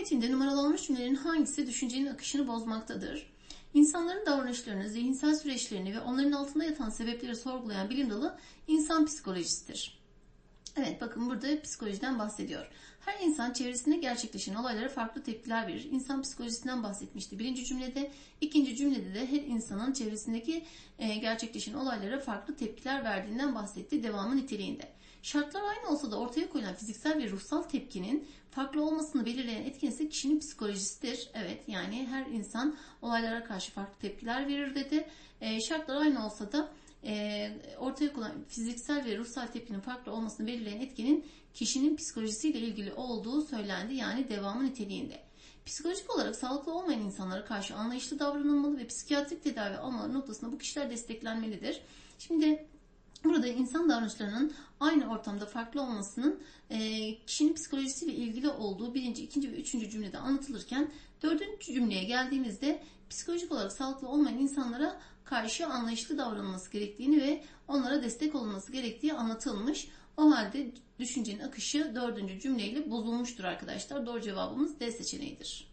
metinde numaralanmış cümlelerin hangisi düşüncenin akışını bozmaktadır? İnsanların davranışlarını, zihinsel süreçlerini ve onların altında yatan sebepleri sorgulayan bilim dalı insan psikolojisidir. Evet bakın burada psikolojiden bahsediyor. Her insan çevresinde gerçekleşen olaylara farklı tepkiler verir. İnsan psikolojisinden bahsetmişti birinci cümlede. ikinci cümlede de her insanın çevresindeki e, gerçekleşen olaylara farklı tepkiler verdiğinden bahsetti devamı niteliğinde. Şartlar aynı olsa da ortaya koyulan fiziksel ve ruhsal tepkinin farklı olmasını belirleyen etken ise kişinin psikolojisidir. Evet yani her insan olaylara karşı farklı tepkiler verir dedi. E, şartlar aynı olsa da e, ortaya konan fiziksel ve ruhsal tepkinin farklı olmasını belirleyen etkenin kişinin psikolojisiyle ilgili olduğu söylendi. Yani devamı niteliğinde. Psikolojik olarak sağlıklı olmayan insanlara karşı anlayışlı davranılmalı ve psikiyatrik tedavi almaları noktasında bu kişiler desteklenmelidir. Şimdi Burada insan davranışlarının aynı ortamda farklı olmasının e, kişinin psikolojisiyle ilgili olduğu birinci, ikinci ve üçüncü cümlede anlatılırken dördüncü cümleye geldiğimizde psikolojik olarak sağlıklı olmayan insanlara karşı anlayışlı davranılması gerektiğini ve onlara destek olunması gerektiği anlatılmış. O halde düşüncenin akışı dördüncü cümleyle bozulmuştur arkadaşlar. Doğru cevabımız D seçeneğidir.